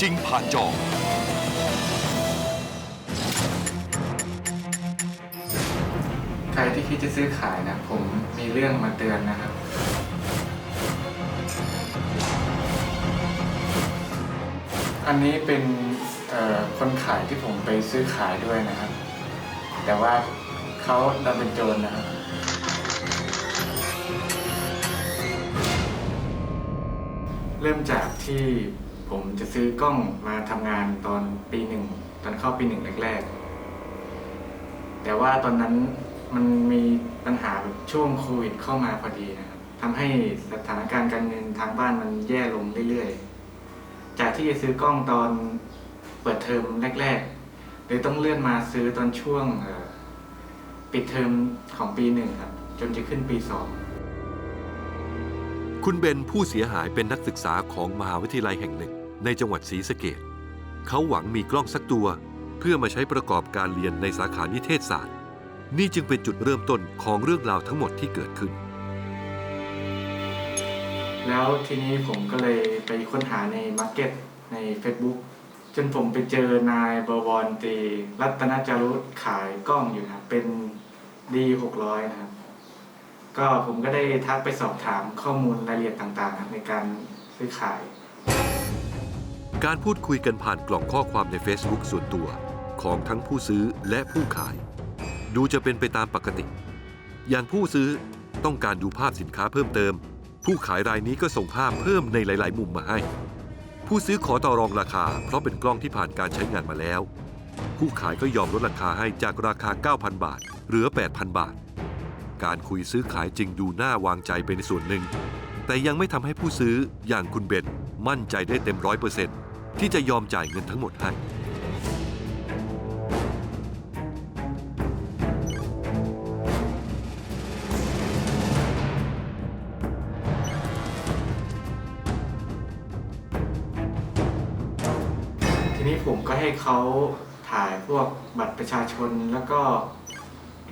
จริงผ่านจอ ใครที่คิดจะซื้อขายนะ ผมมีเรื่องมาเตือนนะครับ อันนี้เป็นเอ่อคนขายที่ผมไปซื้อขายด้วยนะครับ แต่ว่าเขาดันเป็นโจรนะครับ เริ่มจากที่ ผมจะซื้อกล้องมาทำงานตอนปีหนึ่งตอนเข้าปีหนึ่งแรกๆ แต่ว่าตอนนั้นมันมีปัญหาแบบช่วงโควิดเข้ามาพอดีนะครับทำให้สถานการณ์การเงินทางบ้านมันแย่ลงเรื่อยๆ จากที่จะซื้อกล้องตอนเปิดเทอมแรกๆเลยต้องเลื่อนมาซื้อตอนช่วงปิดเทอมของปีหนึ่งครับ จนจะขึ้นปีสองคุณเบนผู้เสียหายเป็นนักศึกษาของมหาวิทยาลัยแห่งหนึ่ง ในจังหวัดศรีสะเกดเขาหวังมีกล้องสักตัว เพื่อมาใช้ประกอบการเรียนในสาขานิเทศศาสตร์ นี่จึงเป็นจุดเริ่มต้นของเรื่องราวทั้งหมดที่เกิดขึ้น แล้วทีนี้ผมก็เลยไปค้นหาในมาร์เก็ตใน Facebook จนผมไปเจอนายบวรตีรัตนจารุขายกล้องอยู่นะครับเป็น D600 นะครับ ก็ผมก็ได้ทักไปสอบถามข้อมูลรายละเอียดต่างๆครับในการซื้อขาย การพูดคุยกันผ่านกล่องข้อความใน Facebook ส่วนตัวของทั้งผู้ซื้อและผู้ขาย ดูจะเป็นไปตามปกติ อย่างผู้ซื้อต้องการดูภาพสินค้าเพิ่มเติม ผู้ขายรายนี้ก็ส่งภาพเพิ่มในหลาย ๆ มุมมาให้ ผู้ซื้อขอต่อรองราคา เพราะเป็นกล้องที่ผ่านการใช้งานมาแล้ว ผู้ขายก็ยอมลดราคาให้จากราคา 9,000 บาท เหลือ 8,000 บาท การคุยซื้อขายจึงดูน่าวางใจไปในส่วนหนึ่ง แต่ยังไม่ทำให้ผู้ซื้ออย่างคุณเบนมั่นใจได้เต็มร้อยเปอร์เซ็นต์ ที่จะยอมจ่ายเงินทั้งหมดให้ ทีนี้ผมก็ให้เขาถ่ายพวกบัตรประชาชนแล้วก็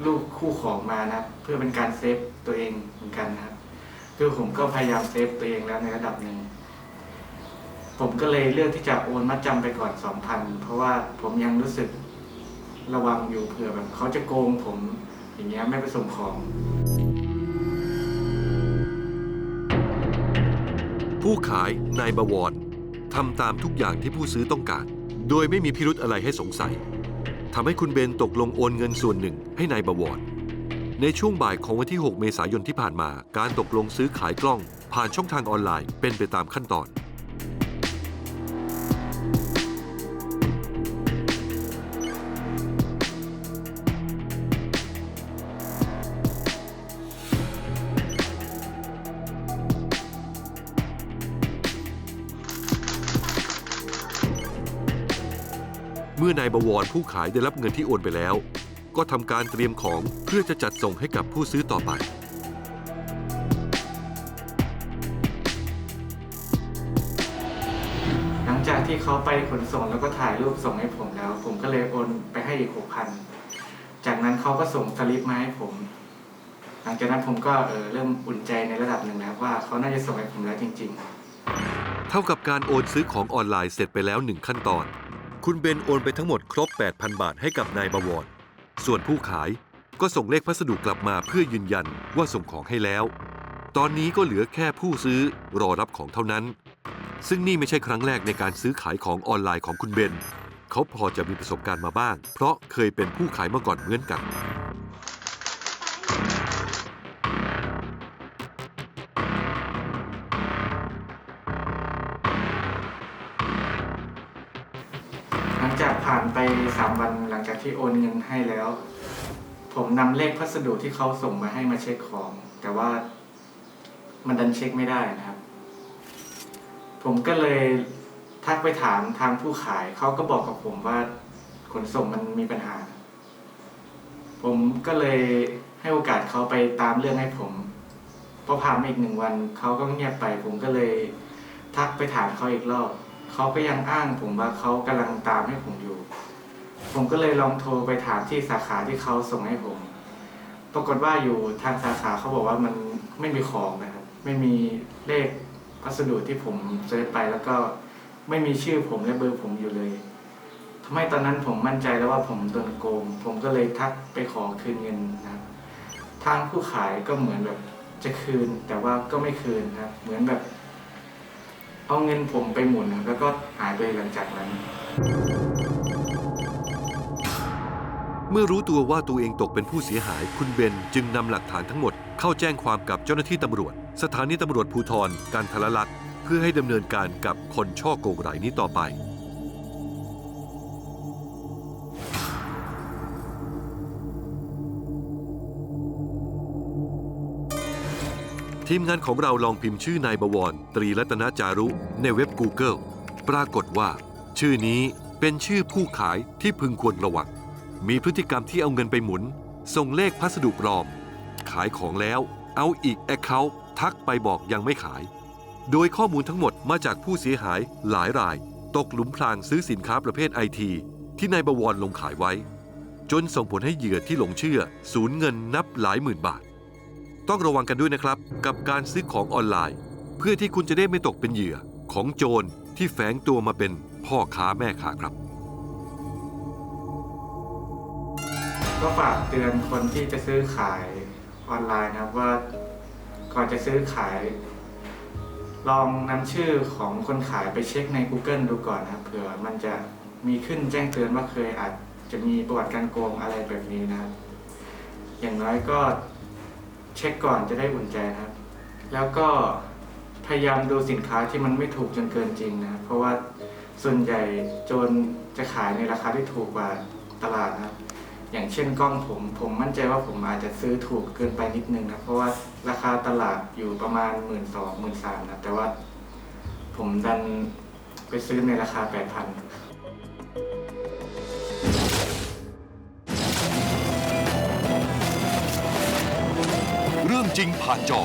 รูปคู่ของมานะครับ เพื่อเป็นการเซฟตัวเองเหมือนกันนะครับ คือผมก็พยายามเซฟตัวเองแล้วในระดับหนึ่ง ผมก็เลยเลือกที่จะโอนมัดจำไปก่อนสองพันเพราะว่าผมยังรู้สึกระวังอยู่เผื่อแบบเขาจะโกงผมอย่างเงี้ยไม่ไปส่งของ ผู้ขายนายบวรทำตามทุกอย่างที่ผู้ซื้อต้องการ โดยไม่มีพิรุธอะไรให้สงสัยทำให้คุณเบนตกลงโอนเงินส่วนหนึ่งให้นายบวรในช่วงบ่ายของวันที่ 6 เมษายนที่ผ่านมา การตกลงซื้อขายกล้อง ผ่านช่องทางออนไลน์เป็นไปตามขั้นตอน เมื่อนายบวรผู้ขายได้รับเงินที่โอนไปแล้ว ก็ทำการเตรียมของเพื่อจะจัดส่งให้กับผู้ซื้อต่อไป หลังจากที่เขาไปขนส่งแล้วก็ถ่ายรูปส่งให้ผมแล้ว ผมก็เลยโอนไปให้อีกหกพันจากนั้นเขาก็ส่งสลิปมาให้ผม หลังจากนั้นผมก็เออเริ่มอุ่นใจในระดับหนึ่งแล้วว่าเขาน่าจะส่งให้ผมแล้วจริงเท่ากับการโอนซื้อของออนไลน์เสร็จไปแล้วหนึ่งขั้นตอน คุณเบนโอนไปทั้งหมดครบ 8,000 บาทให้กับนายบวร ส่วนผู้ขายก็ส่งเลขพัสดุกลับมาเพื่อยืนยันว่าส่งของให้แล้ว ตอนนี้ก็เหลือแค่ผู้ซื้อรอรับของเท่านั้น ซึ่งนี่ไม่ใช่ครั้งแรกในการซื้อขายของออนไลน์ของคุณเบน เขาพอจะมีประสบการณ์มาบ้าง เพราะเคยเป็นผู้ขายมาก่อนเหมือนกัน หลังจากผ่านไปสามวันหลังจากที่โอนเงินให้แล้ว ผมนำเลขพัสดุที่เขาส่งมาให้มาเช็คของ แต่ว่ามันดันเช็คไม่ได้นะครับ ผมก็เลยทักไปถามทางผู้ขายเขาก็บอกกับผมว่าขนส่งมันมีปัญหา ผมก็เลยให้โอกาสเขาไปตามเรื่องให้ผมพอผ่านมาอีกหนึ่งวันเขาก็เงียบไป ผมก็เลยทักไปถามเขาอีกรอบ เขาก็ยังอ้างผมว่าเขากำลังตามให้ผมอยู่ ผมก็เลยลองโทรไปถามที่สาขาที่เขาส่งให้ผม ปรากฏว่าอยู่ทางสาขาเขาบอกว่ามันไม่มีของนะครับ ไม่มีเลขพัสดุที่ผมเซิร์ชไปแล้วก็ไม่มีชื่อผมและเบอร์ผมอยู่เลยทำให้ตอนนั้นผมมั่นใจแล้วว่าผมโดนโกง ผมก็เลยทักไปขอคืนเงินนะครับทางผู้ขายก็เหมือนแบบจะคืนแต่ว่าก็ไม่คืนครับ เหมือนแบบ เอาเงินผมไปหมุนครับแล้วก็หายไปหลังจากนั้น เมื่อรู้ตัวว่าตัวเองตกเป็นผู้เสียหาย คุณเบนจึงนำหลักฐานทั้งหมด เข้าแจ้งความกับเจ้าหน้าที่ตำรวจ สถานีตำรวจภูธรการทละลักษณ์เพื่อให้ดำเนินการกับคนช่อโกงรายนี้ต่อไป ทีมงานของเราลองพิมพ์ชื่อนายบวร ตรีรัตนจารุ ในเว็บ Google ปรากฏว่า ชื่อนี้เป็นชื่อผู้ขายที่พึงควรระวัง มีพฤติกรรมที่เอาเงินไปหมุน ส่งเลขพัสดุปลอม ขายของแล้วเอาอีกแอคเคาท์ทักไปบอกยังไม่ขาย โดยข้อมูลทั้งหมดมาจากผู้เสียหายหลายราย ตกหลุมพรางซื้อสินค้าประเภทไอทีที่นายบวรลงขายไว้ จนส่งผลให้เหยื่อที่หลงเชื่อ สูญเงินนับหลายหมื่นบาท ต้องระวังกันด้วยนะครับ กับการซื้อของออนไลน์ เพื่อที่คุณจะได้ไม่ตกเป็นเหยื่อของโจรที่แฝงตัวมาเป็นพ่อค้าแม่ค้าครับ ก็ฝากเตือนคนที่จะซื้อขายออนไลน์นะครับว่าก่อนจะซื้อขาย ลองนำชื่อของคนขายไปเช็คใน Google ดูก่อนนะครับเผื่อมันจะมีขึ้นแจ้งเตือนว่าเคยอาจจะมีประวัติการโกงอะไรแบบนี้นะครับอย่างน้อยก็ เช็คก่อนจะได้อุ่นใจนะครับ แล้วก็พยายามดูสินค้าที่มันไม่ถูกจนเกินจริงนะเพราะว่าส่วนใหญ่โจรจะขายในราคาที่ถูกกว่าตลาดนะครับ อย่างเช่นกล้องผม ผมมั่นใจว่าผมอาจจะซื้อถูกเกินไปนิดนึงนะเพราะว่าราคาตลาดอยู่ประมาณหมื่นสองหมื่นสามนะแต่ว่าผมดันไปซื้อในราคาแปดพัน รื่องจริงผ่านจอ